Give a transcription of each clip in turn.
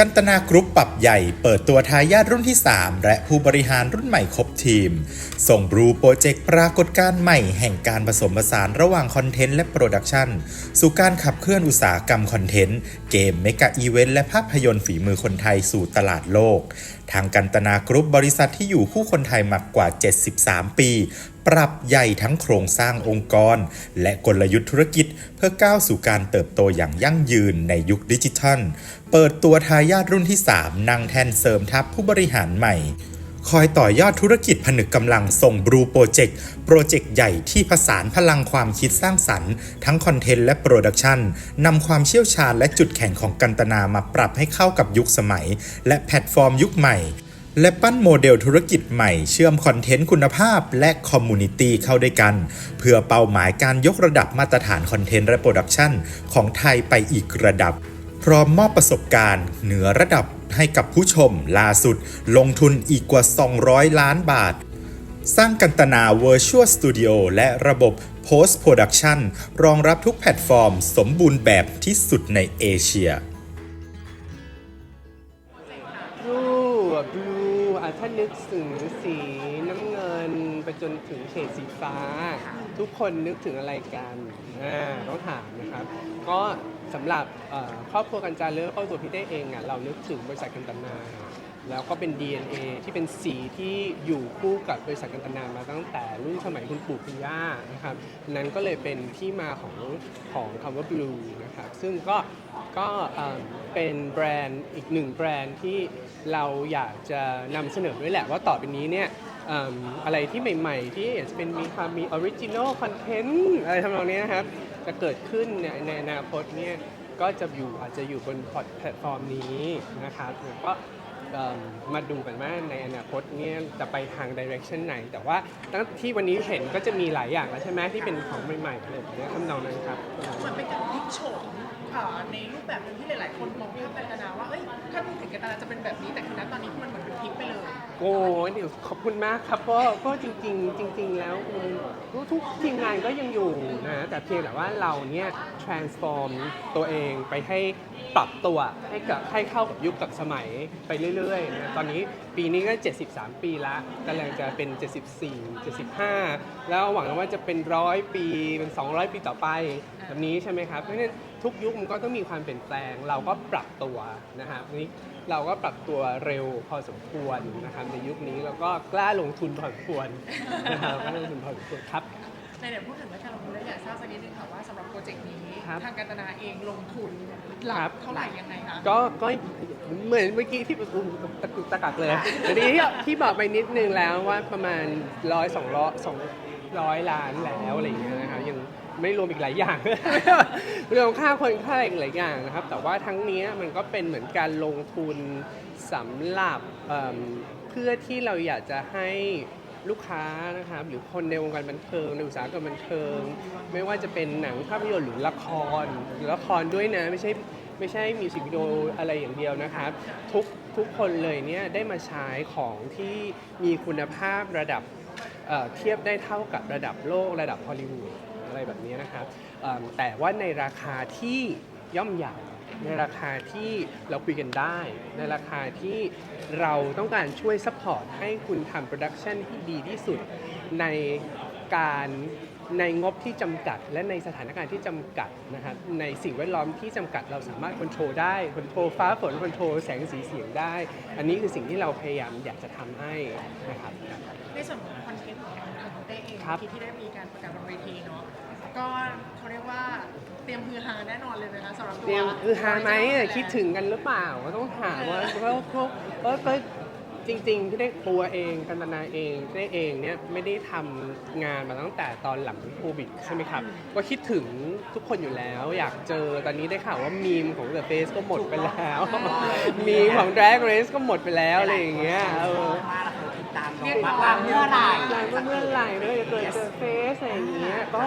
กันตนากรุ๊ปปรับใหญ่เปิดตัวทายาทรุ่นที่ 3 และผู้บริหารรุ่นใหม่ครบทีม ส่งบรูโปรเจกต์ปรากฏการณ์ใหม่แห่งการผสมผสานระหว่างคอนเทนต์และโปรดักชันสู่การขับเคลื่อนอุตสาหกรรมคอนเทนต์ เกมเมกะอีเวนต์และภาพยนตร์ฝีมือคนไทยสู่ตลาดโลก ทางกันตนากรุ๊ปบริษัทที่อยู่คู่คนไทยมากว่า 73 ปี ปรับใหญ่ทั้งโครงสร้างองค์กร และกลยุทธ์ธุรกิจเพื่อก้าวสู่การเติบโตอย่างยั่งยืนในยุคดิจิทัล เปิดตัวทายาทรุ่นที่ 3 นั่งแทนเสริมทัพผู้บริหารใหม่คอยต่อยอดธุรกิจผนึกกำลังส่งบรูโปรเจกต์โปรเจกต์ใหญ่ที่ผสานพลังความคิดสร้างสรรค์ ทั้งคอนเทนต์และโปรดักชันนำความเชี่ยวชาญและจุดแข็งของกันตนามาปรับให้เข้ากับยุคสมัย และแพลตฟอร์มยุคใหม่ และปั้นโมเดลธุรกิจใหม่เชื่อมคอนเทนต์คุณภาพและคอมมูนิตี้เข้าด้วยกัน เพื่อเป้าหมายการยกระดับมาตรฐานคอนเทนต์และโปรดักชันของไทยไปอีกระดับ พร้อมมอบประสบการณ์ เหนือระดับให้กับผู้ชมล่าสุด ลงทุนอีกกว่า 200 ล้านบาท สร้างกันตนา Virtual Studio และระบบ Post Production รองรับทุกแพลตฟอร์ม สมบูรณ์แบบที่สุดในเอเชีย นึกถึงสีน้ำเงินไปจนถึงเฉดสีฟ้า ทุกคนนึกถึงอะไรกันอ่าต้องถามนะครับ ก็สำหรับเอ่อครอบครัวกันจาเลือกครอบครัวพี่เต้เองอะเรานึกถึงบริษัทกันตนา แล้วก็เป็น DNA ที่เป็นสีที่อยู่คู่กับบริษัทกันตนามาตั้งแต่รุ่นสมัยคุณปู่คุณย่านะครับนั้นก็เลยเป็นที่มาของของคำว่า blue นะครับซึ่งก็ก็เอ่อเป็นแบรนด์อีกหนึ่งแบรนด์ที่ เราอยากจะนำเสนอด้วยแหละว่าต่อไปนี้เนี่ยเอิ่มอะไรที่ใหม่ ๆ ที่จะเป็นมีความมีออริจินอลคอนเทนต์อะไรทำนองนี้นะครับ จะเกิดขึ้นเนี่ยในอนาคตเนี่ยก็จะอยู่อาจจะอยู่บนแพลตฟอร์มนี้นะครับแล้วก็เอิ่มมาดูกันว่าในอนาคตเนี่ยจะไปทางดิเรกชันไหน แต่ว่าตั้งที่วันนี้เห็นก็จะมีหลายอย่างแล้วใช่ไหมที่เป็นของใหม่ๆอะไรแบบเนี้ยทำนองนั้นครับ เหมือนเป็นการพลิกโฉม ในรูปแบบหนึงที่หลาย ๆ คนมองภาพกันตนาว่าเอ้ยถ้าพูดถึงกันตนาจะเป็นแบบนี้แต่คือณตอนนี้มันเหมือนเป็นพลิกไปเลยโอ้ยเดี๋ยวขอบคุณมากครับก็ก็จริง ๆ จริง ๆ แล้วทุกทุกทีมงานก็ยังอยู่นะแต่เพียงแต่ว่าเราเนี่ย transform ตัวเองไปให้ปรับตัวให้กับให้เข้ากับยุคกับสมัยไปเรื่อยๆนะตอนนี้ปีนี้ก็ 73 ปีละกำลังจะเป็น 74 75 แล้วหวังว่าจะเป็นร้อยปีเป็น 200 ปีต่อไปแบบนี้ใช่ไหมครับเพราะฉะนั้นทุกยุคมันก็ต้องมีความเปลี่ยนแปลง เราก็ปรับตัวนะครับนี่เราก็ปรับตัวเร็วพอสมควรนะครับในยุคนี้แล้วก็กล้าลงทุนพอสมควรนะครับกล้าลงทุนพอสมควรครับในเดี๋ยวพูดถึงเรื่องการลงทุนแล้วอยากทราบสักนิดนึงค่ะว่าสำหรับโปรเจกต์นี้ครับทางกันตนาเองลงทุนหลัครักบเท่าไหร่ยังไงคะก็ก็เหมือนเมื่อกี้ที่อุ้มตะกุกตะกักเลยทีนี้ที่ที่บอกไปนิดนึงแล้วว่าประมาณร้อยสองร้อยสองร้อยล้านแล้วอะไรอย่างเงี้ยนะครับยัง ไม่รวมอีกหลายอย่างรวมค่าคนค่าอะไรอีกหลายอย่างนะครับ แต่ว่าทั้งนี้มันก็เป็นเหมือนการลงทุนสำหรับเอิ่มเพื่อที่เราอยากจะให้ลูกค้านะครับหรือคนในวงการบันเทิงในอุตสาหกรรมบันเทิง ไม่ว่าจะเป็นหนังภาพยนตร์หรือละครหรือละครด้วยนะไม่ใช่ไม่ใช่มิวสิกวิดีโออะไรอย่างเดียวนะครับทุกทุกคนเลยเนี่ยได้มาใช้ของที่มีคุณภาพระดับเอ่อเทียบได้เท่ากับระดับโลกระดับฮอลลีวูด อะไรแบบนี้นะครับเอิ่มแต่ว่าในราคาที่ย่อมเยาวในราคาที่เราคุยกันได้ ในราคาที่เราต้องการช่วยซัพพอร์ตให้คุณทำโปรดักชันที่ดีที่สุดในการในงบที่จำกัด และในสถานการณ์ที่จำกัดนะครับในสิ่งแวดล้อมที่จำกัดเราสามารถควบคุมได้ควบคุมฟ้าฝนควบคุมแสงสีเสียงได้ อันนี้คือสิ่งที่เราพยายามอยากจะทำให้นะครับในส่วนของคอนเทนต์ของทางคุณเต้เองครับที่ที่ได้มีการประกาศบนเวทีเนาะ ก็เขาเรียกว่าเตรียมฮือฮาแน่นอนเลยนะคะสำหรับตัวเตรียมคือฮาไหมอะคิดถึงกันหรือเปล่าก็ต้องถามว่าก็ก็ก็ก็จริงๆที่ได้ตัวเองกันตนาเองได้เองเนี่ยไม่ได้ทำงานมาตั้งแต่ตอนหลังโควิดใช่ไหมครับก็คิดถึงทุกคนอยู่แล้ว อยากเจอตอนนี้ได้ข่าวว่ามีมของ The Face ก็หมดไปแล้ว มีมของ Drag Race ก็หมดไปแล้วอะไรอย่างเงี้ยเออเรียกว่าเมื่อไหร่หลายเมื่อไหร่เนอะจะเกิดเจอเฟสอะไรอย่างเงี้ยก็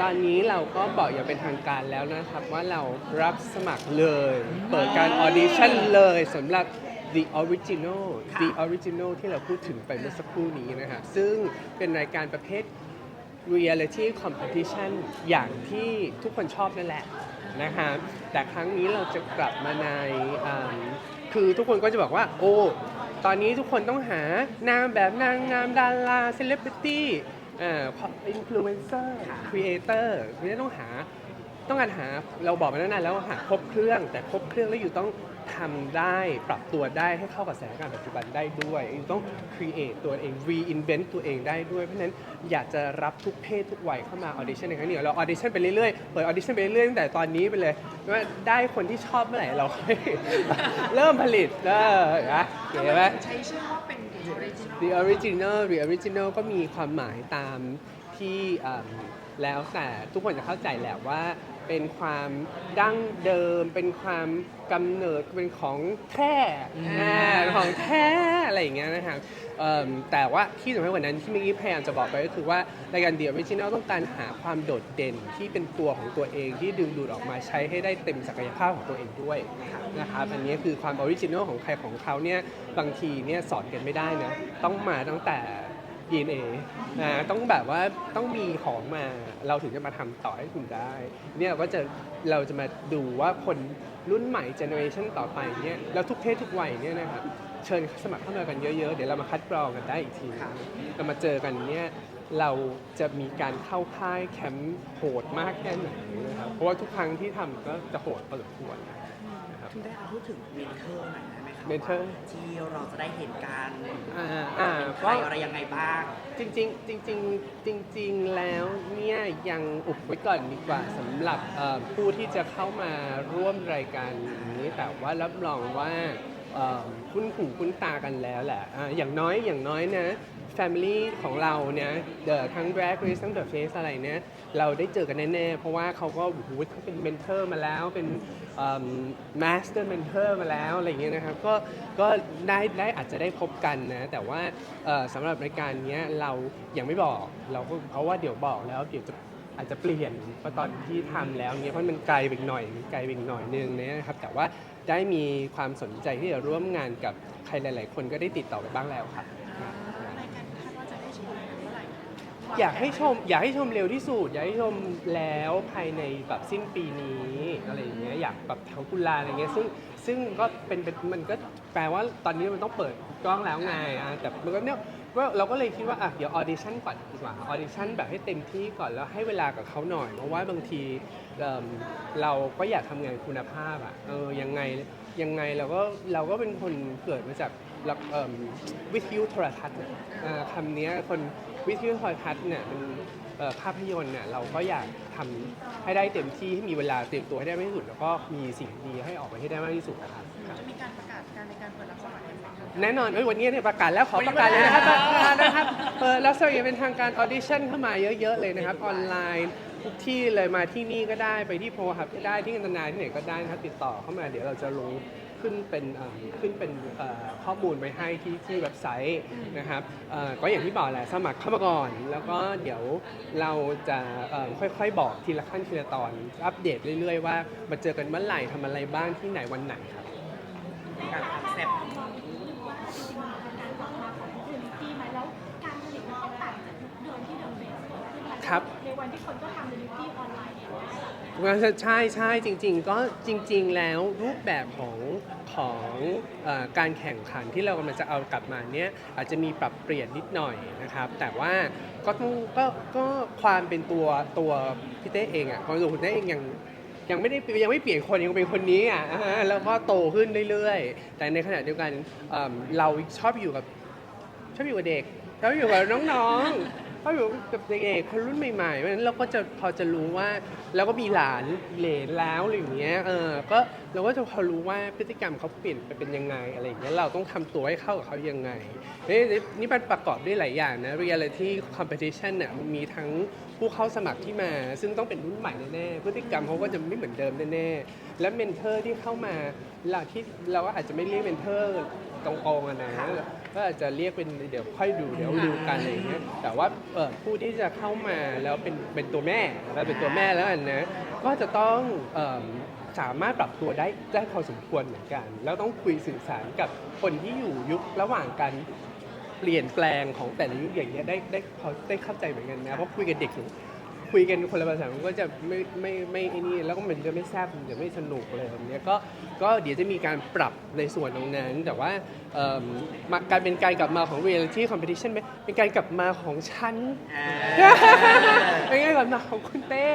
ตอนนี้เราก็บอกอย่างเป็นทางการแล้วนะครับว่าเรารับสมัครเลย เปิดการออดิชั่นเลยสำหรับ The Original The Original ที่เราพูดถึงไปเมื่อสักครู่นี้นะครับซึ่งเป็นรายการประเภท Reality Competition อย่างที่ทุกคนชอบนั่นแหละนะครับแต่ครั้งนี้เราจะกลับมาในอ่าคือทุกคนก็จะบอกว่า โอ้ ตอนนี้ทุกคนต้องหานางแบบนางงามดาราเซเลบริตี้เอ่ออินฟลูเอนเซอร์ครีเอเตอร์ไม่ได้ต้องหาต้องการหาเราบอกมาตั้งนานแล้วว่าหาครบเครื่อง แต่ครบเครื่องแล้วอยู่ต้อง ทำได้ปรับตัวได้ให้เข้ากับสถานการณ์ปัจจุบันได้ด้วยอยู่ต้อง create ตัวเอง reinvent ตัวเองได้ด้วย เพราะฉะนั้นอยากจะรับทุกเพศทุกวัยเข้ามา audition ในครั้งนี้เรา audition ไปเรื่อยๆ เปิด audition ไปเรื่อยๆตั้งแต่ตอนนี้ไปเลยว่าได้คนที่ชอบเมื่อไหร่เรา เริ่มผลิตเออนะเก๋ไหม ใช้ชื่อว่าเป็น The Original The original The original ก็มีความหมายตามที่อืมแล้วแต่ทุกคนจะเข้าใจแหละว่า เป็นความดั้งเดิม เป็นความกำเนิดเป็นของแท้อ่าของแท้อะไรอย่างเงี้ยนะครับเอิ่มแต่ว่าที่สำคัญกว่านั้นที่เมื่อกี้พยายามจะบอกไปก็คือว่ารายการ The original ต้องการหาความโดดเด่นที่เป็นตัวของตัวเองที่ดึงดูดออกมาใช้ให้ได้เต็มศักยภาพของตัวเองด้วยนะครับอันนี้คือความออริจินอลของใครของเขาเนี่ยบางทีเนี่ยสอนกันไม่ได้นะต้องมาตั้งแต่ DNA นะต้องแบบว่าต้องมีของมาเราถึงจะมาทำต่อให้คุณได้ เนี่ยเราก็จะเราจะมาดูว่าคนรุ่นใหม่เจเนอเรชันต่อไปเนี่ยแล้วทุกเพศทุกวัยเนี่ยนะครับเชิญสมัครเข้ามากันเยอะๆ เดี๋ยวเรามาคัดกรองกันได้อีกทีเรามาเจอกันเนี่ยเราจะมีการเข้าค่ายแคมป์โหดมากแค่ไหนนะครับเพราะว่าทุกครั้งที่ทำก็จะโหดพอสมควรนะครับ คุณได้อาพูดถึงเมนเทอร์หน่อยได้ไหมคะ เมนเทอร์ว่าที่เราจะได้เห็นการอ่าอ่าเป็นใครก็อะไรยังไงบ้าง จริงๆจริงๆจริงๆแล้วเนี่ยยังอุบไว้ก่อนดีกว่าสำหรับเอ่อผู้ที่จะเข้ามาร่วมรายการนี้แต่ว่ารับรองว่าเอ่อคุ้นหูคุ้นตากันแล้วแหละอ่าอย่างน้อยอย่างน้อยนะ Family ของเราเนี่ยเดทั้ง Drag Race ทั้ง The Face อะไรเนี่ยเราได้เจอกันแน่ๆ เพราะว่าเขาก็โอ้โหเขาเป็นเมนเทอร์มาแล้วเป็นมาสเตอร์เมนเทอร์มาแล้วอะไรอย่างเงี้ยนะครับก็ก็ได้ได้อาจจะได้พบกันนะ แต่ว่าสำหรับรายการเนี้ยเรายังไม่บอกเราก็เพราะว่าเดี๋ยวบอกแล้วเดี๋ยวจะอาจจะเปลี่ยนเพราตอนที่ทำแล้วเนี้ยเพราะมันไกลไปอีกหน่อยไกลไปอีกหน่อยนึงนะครับ แต่ว่าได้มีความสนใจที่จะร่วมงานกับใครหลาย ๆ คนก็ได้ติดต่อไปบ้างแล้วครับ อยากให้ชมอยากให้ชมเร็วที่สุดอยากให้ชมแล้วภายในแบบสิ้นปีนี้อะไรอย่างเงี้ยอยากแบบแถวกุลาอะไรเงี้ยซึ่งซึ่งก็เป็นเป็นมันก็แปลว่าตอนนี้มันต้องเปิดกล้องแล้วไงอะแต่มันก็เนี่ย ว่าเราก็เลยคิดว่าอะเดี๋ยวออดิชั่นก่อนดีกว่าออดิชั่นแบบให้เต็มที่ก่อนแล้วให้เวลากับเขาหน่อย เพราะว่าบางทีเอิ่มเราก็อยากทำงานคุณภาพอะเออยังไงยังไงเราก็เราก็เป็นคนเกิดมาจากละเอิ่มวิทยุโทรทัศน์อะอ่าคำเนี้ยคนวิทยุโทรทัศน์เนี่ยเป็นเอ่อภาพยนตร์เนี่ยเราก็อยากทำให้ได้เต็มที่ให้มีเวลาเตรียมตัวให้ได้มากที่สุด แล้วก็มีสิ่งดีให้ออกไปให้ได้มากที่สุดนะครับ จะมีการประ แน่นอนเอ้ยวันนี้เนี่ยประกาศแล้วขอประกาศเลยนะครับประกาศนะครับเปิดรับสมัครอย่างเป็นทางการออดิชั่นเข้ามาเยอะๆเลยนะครับออนไลน์ทุกที่เลยมาที่นี่ก็ได้ไปที่โพฮับก็ได้ที่กันตนาที่ไหนก็ได้นะครับติดต่อเข้ามาเดี๋ยวเราจะลงขึ้นเป็นเอ่อขึ้นเป็นเอ่อข้อมูลไว้ให้ที่ที่เว็บไซต์นะครับเอ่อก็อย่างที่บอกแหละสมัครเข้ามาก่อน แล้วก็เดี๋ยวเราจะเอ่อค่อยๆบอกทีละขั้นทีละตอนอัปเดตเรื่อยๆว่ามาเจอกันเมื่อไหร่ทำอะไรบ้างที่ไหนวันไหนครับการคอนเซ็ปต์ ปีไหมแล้วการผลิตมันต้องต่างจากทุกเดือนที่เดิมเฟสเกิดขึ้นมา ครับในวันที่คนก็ทำเดลิเวอรี่ออนไลน์เนี่ยใช่ใช่จริง ๆ ก็จริง ๆ แล้วรูปแบบของของเออการแข่งขันที่เรากำลังจะเอากลับมาเนี้ยอาจจะมีปรับเปลี่ยนนิดหน่อยนะครับ แต่ว่าก็ต้องก็ก็ความเป็นตัวตัวพี่เต้เองอะความเป็นตัวคุณเต้เองยังยังไม่ได้ยังไม่เปลี่ยนคนยังเป็นคนนี้อะอ่าฮะแล้วก็โตขึ้นเรื่อยๆ แต่ในขณะเดียวกันเอิ่มเราชอบอยู่กับชอบอยู่กับเด็กชอบอยู่กับน้องๆ ชอบอยู่กับเด็กๆคนรุ่นใหม่ๆเพราะฉะนั้นเราก็จะพอจะรู้ว่าเราก็มีหลานเหลนแล้วอะไรอย่างเงี้ยเออก็เราก็จะพอรู้ว่าพฤติกรรมเขาเปลี่ยนไปเป็นยังไงอะไรอย่างเงี้ยเราต้องทำตัวให้เข้ากับเขายังไงเฮ้ยนี่มันประกอบด้วยหลายอย่างนะ reality competition เนี่ยมันมีทั้งผู้เข้าสมัครที่มา ซึ่งต้องเป็นรุ่นใหม่แน่ๆพฤติกรรมเขาก็จะไม่เหมือนเดิมแน่ๆและเมนเทอร์ที่เข้ามาเราที่เราก็อาจจะไม่เรียกเมนเทอร์ตรงๆนะ ก็อาจจะเรียกเป็นเดี๋ยวค่อยดูเดี๋ยวดูกันอะไรอย่างเงี้ยแต่ว่าเออผู้ที่จะเข้ามาแล้วเป็นเป็นตัวแม่แล้วเป็นตัวแม่แล้วกันนะก็จะต้องเอิ่มสามารถปรับตัวได้ได้พอสมควรเหมือนกัน แล้วต้องคุยสื่อสารกับคนที่อยู่ยุคระหว่างการเปลี่ยนแปลงของแต่ละยุคอย่างเงี้ยได้ได้พอได้เข้าใจเหมือนกันนะเพราะคุยกับเด็ก คุยกันคนละภาษามันก็จะไม่ไม่ไม่ไอ้นี่แล้วก็มันจะไม่แซ่บมันจะไม่สนุกอะไรแบบเนี้ยก็ก็เดี๋ยวจะมีการปรับในส่วนตรงนั้น แต่ว่าเอิ่มมาการเป็นการกลับมาของ reality competition ไหมเป็นการกลับมาของฉัน เป็นการกลับมาของคุณเต้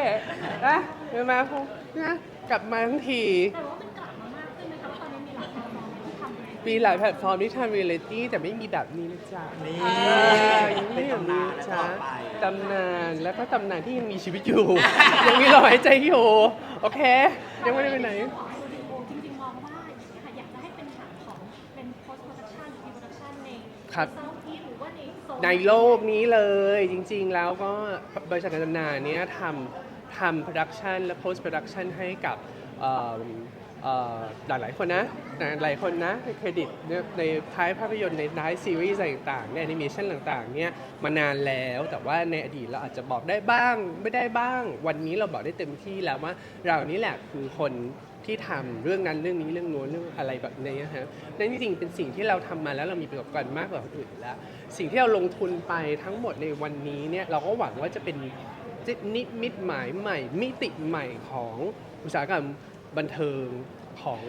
นะเป็นมาของนะกลับมาทั้งที แต่ว่า มีหลายแพลตฟอร์มที่ทำเรียลิตี้แต่ไม่มีแบบนี้นะจ๊ะนี่อ่ายังไม่เป็นอย่างตำนานี้นและตจ๊ะลอดไปตำนานแล้วก็ตำนานที่ยังมีชีวิตอยู่ ยังมีลมหายใจอยู่ โอเค ยังไม่ได้ไปไหนของสตูดิโอจริงๆมองว่าอยากจะให้เป็นฉากของเป็น post production หรือ pre production ในครับ เซาท์อีหรือว่าในโซนในโลกนี้เลยจริงๆแล้วก็บริษัทการตำนานเนี้ยทำทำโปรดักชันและ post production ให้กับเอ่อเอ่อ หลายหลายคนนะหลายคนนะในเครดิตในท้ายภาพยนตร์ในท้ายซีรีส์อะไรต่างๆในแอนิเมชันต่างๆเนี่ยมานานแล้วแต่ว่าในอดีตเราอาจจะบอกได้บ้าง ไม่ได้บ้าง วันนี้เราบอกได้เต็มที่แล้วว่าเรานี่แหละคือคนที่ทำเรื่องนั้นเรื่องนี้เรื่องโน้นเรื่องอะไรแบบนี้นะฮะนั่นจริงๆเป็นสิ่งที่เราทำมาแล้วเรามีประสบการณ์มากกว่าคนอื่นแล้ว สิ่งที่เราลงทุนไปทั้งหมดในวันนี้เนี่ยเราก็หวังว่าจะเป็นนิมิตหมายใหม่ มิติใหม่ของอุตสาหกรรม บันเทิงของ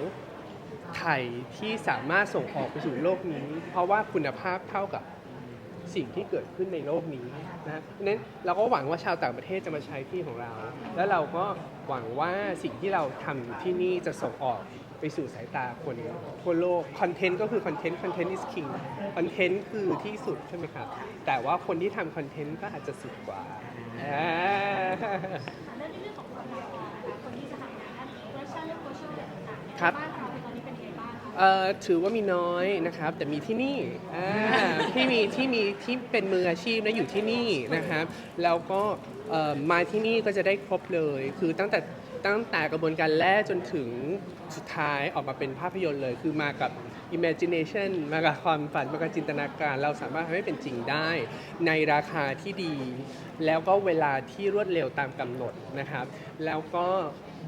ไทยที่สามารถส่งออกไปสู่โลกนี้ เพราะว่าคุณภาพเท่ากับสิ่งที่เกิดขึ้นในโลกนี้นะเพราะนั้นเราก็หวังว่าชาวต่างประเทศจะมาใช้ที่ของเรา แล้วเราก็หวังว่าสิ่งที่เราทำที่นี่จะส่งออกไปสู่สายตาคนทั่วโลกคอนเทนต์ก็คือคอนเทนต์คอนเทนต์ is king คอนเทนต์คือที่สุดใช่ไหมครับ แต่ว่าคนที่ทำคอนเทนต์ก็อาจจะสุดกว่าอ่า ครับ บ้านเราตอนนี้เป็นยังไงบ้างคะเอ่อถือว่ามีน้อยนะครับ แต่มีที่นี่อ่าที่มีที่มีที่เป็นมืออาชีพนะอยู่ที่นี่นะครับ แล้วก็เอ่อมาที่นี่ก็จะได้ครบเลย คือตั้งแต่ตั้งแต่กระบวนการแรกจนถึงสุดท้ายออกมาเป็นภาพยนตร์เลย คือมากับ imagination มากับความฝันมากับจินตนาการ เราสามารถทำให้เป็นจริงได้ ในราคาที่ดี แล้วก็เวลาที่รวดเร็วตามกำหนดนะครับ แล้วก็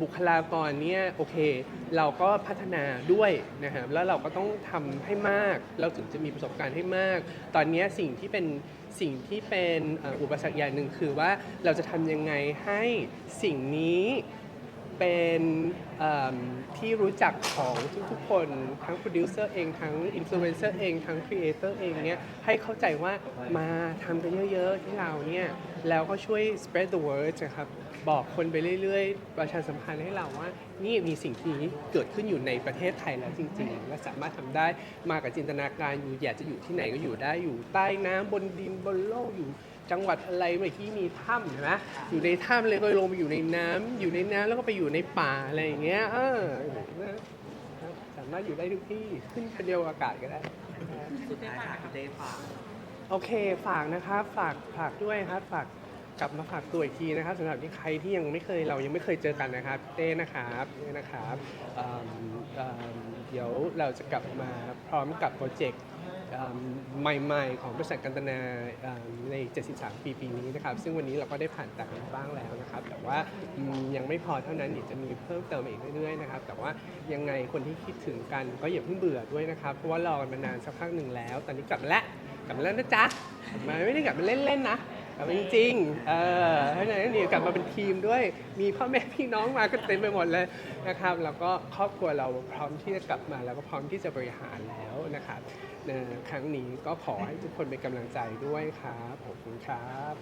บุคลากรเนี่ยโอเค เราก็พัฒนาด้วยนะครับแล้วเราก็ต้องทำให้มาก เราถึงจะมีประสบการณ์ให้มาก ตอนนี้สิ่งที่เป็นสิ่งที่เป็นอุปสรรคอย่างหนึ่งคือว่าเราจะทำยังไงให้สิ่งนี้เป็นที่รู้จักของทุกๆ คนทั้งโปรดิวเซอร์เองทั้งอินฟลูเอนเซอร์เองทั้งครีเอเตอร์เองเนี่ยให้เข้าใจว่ามาทำกันเยอะๆที่เราเนี่ยแล้วก็ช่วย spread the word นะครับ บอกคนไปเรื่อยๆ ประชาสัมพันธ์ให้เราว่า นี่มีสิ่งนี้เกิดขึ้นอยู่ในประเทศไทยแล้วจริงๆ และสามารถทำได้มากับจินตนาการอยู่อยากจะอยู่ที่ไหนก็อยู่ได้อยู่ใต้น้ำบนดินบนโลกอยู่จังหวัดอะไรเมื่อกี้มีถ้ำเห็นไหมอยู่ในถ้ำเลยก็ลงไปอยู่ในน้ำอยู่ในน้ำแล้วก็ไปอยู่ในป่าอะไรอย่างเงี้ยเออนะครับสามารถอยู่ได้ทุกที่ขึ้นไปเดียวอากาศก็ได้สุดท้ายค่ะพี่เต้ฝากโอเคฝากนะครับฝากฝากด้วยครับฝาก กลับมาฝากตัวอีกทีนะครับสำหรับที่ใครที่ยังไม่เคยเรายังไม่เคยเจอกันนะครับเต้นะครับเต้นะครับเอิ่มเอิ่มเดี๋ยวเราจะกลับมาพร้อมกับโปรเจกต์เอิ่มใหม่ๆ ของบริษัทกันตนาเอิ่มใน 73 ปีปีนี้นะครับ ซึ่งวันนี้เราก็ได้ผ่านต่างมาบ้างแล้วนะครับ แต่ว่าอืมยังไม่พอเท่านั้นเดี๋ยวจะมีเพิ่มเติมอีกเรื่อยๆนะครับ แต่ว่ายังไงคนที่คิดถึงกันก็อย่าเพิ่งเบื่อด้วยนะครับ เพราะว่ารอกันมานานสักพักหนึ่งแล้ว ตอนนี้กลับมาแล้วกลับมาแล้วนะจ๊ะกลับมาไม่ได้กลับมาเล่นๆนะ กลับมาจริงๆเออเพราะฉะนั้นนี่กลับมาเป็นทีมด้วย มีพ่อแม่พี่น้องมาก็เต็มไปหมดเลยนะครับ แล้วก็ครอบครัวเราพร้อมที่จะกลับมา แล้วก็พร้อมที่จะบริหารแล้วนะครับในครั้งนี้ก็ขอให้ทุกคนเป็นกำลังใจด้วยครับ ขอบคุณครับ